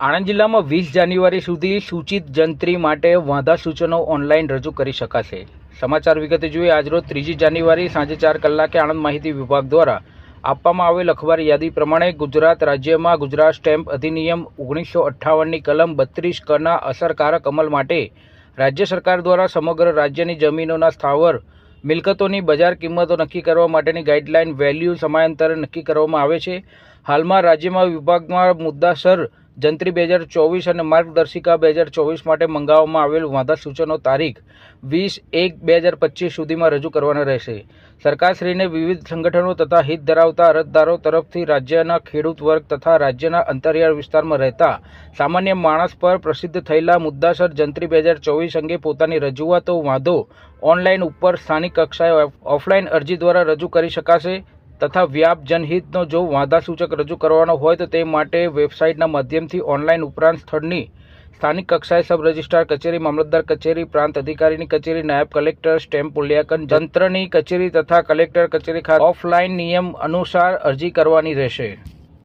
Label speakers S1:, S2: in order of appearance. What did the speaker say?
S1: આણંદ જિલ્લામાં વીસ જાન્યુઆરી સુધી સૂચિત જંત્રી માટે વાંધા સૂચનો ઓનલાઈન રજૂ કરી શકાશે. સમાચાર વિગતે જોઈએ, આજરોજ ત્રીજી જાન્યુઆરી સાંજે ચાર કલાકે આણંદ માહિતી વિભાગ દ્વારા આપવામાં આવેલ અખબાર યાદી પ્રમાણે ગુજરાત રાજ્યમાં ગુજરાત સ્ટેમ્પ અધિનિયમ ઓગણીસો અઠ્ઠાવનની કલમ બત્રીસ કના અસરકારક અમલ માટે રાજ્ય સરકાર દ્વારા સમગ્ર રાજ્યની જમીનોના સ્થાવર મિલકતોની બજાર કિંમતો નક્કી કરવા માટેની ગાઈડલાઈન વેલ્યુ સમયાંતરે નક્કી કરવામાં આવે છે. હાલમાં રાજ્યમાં વિભાગમાં મુદ્દાસર જંત્રી બે હજાર ચોવીસ અને માર્ગદર્શિકા બે હજાર ચોવીસ માટે મંગાવવામાં આવેલ વાંધા સૂચનો તારીખ વીસ એક બે હજાર પચીસ સુધીમાં રજૂ કરવાના રહેશે. સરકારશ્રીને વિવિધ સંગઠનો તથા હિત ધરાવતા અરજદારો તરફથી રાજ્યના ખેડૂત વર્ગ તથા રાજ્યના અંતરિયાળ વિસ્તારમાં રહેતા સામાન્ય માણસ પર પ્રસિદ્ધ થયેલા મુદ્દાસર જંત્રી બે હજાર ચોવીસ અંગે પોતાની રજૂઆતો વાંધો ઓનલાઈન ઉપર સ્થાનિક કક્ષાએ ઓફલાઈન અરજી દ્વારા રજૂ કરી શકાશે. તથા વ્યાપ જનહિતનો જો વાંધા સૂચક રજૂ કરવાનો હોય તો તે માટે વેબસાઇટના માધ્યમથી ઓનલાઈન ઉપરાંત સ્થળની સ્થાનિક કક્ષાએ સબ રજિસ્ટ્રાર કચેરી, મામલતદાર કચેરી, પ્રાંત અધિકારીની કચેરી, નાયબ કલેક્ટર, સ્ટેમ્પ મૂલ્યાંકન તંત્રની કચેરી તથા કલેક્ટર કચેરી ખાતે ઓફલાઈન નિયમ અનુસાર અરજી કરવાની રહેશે.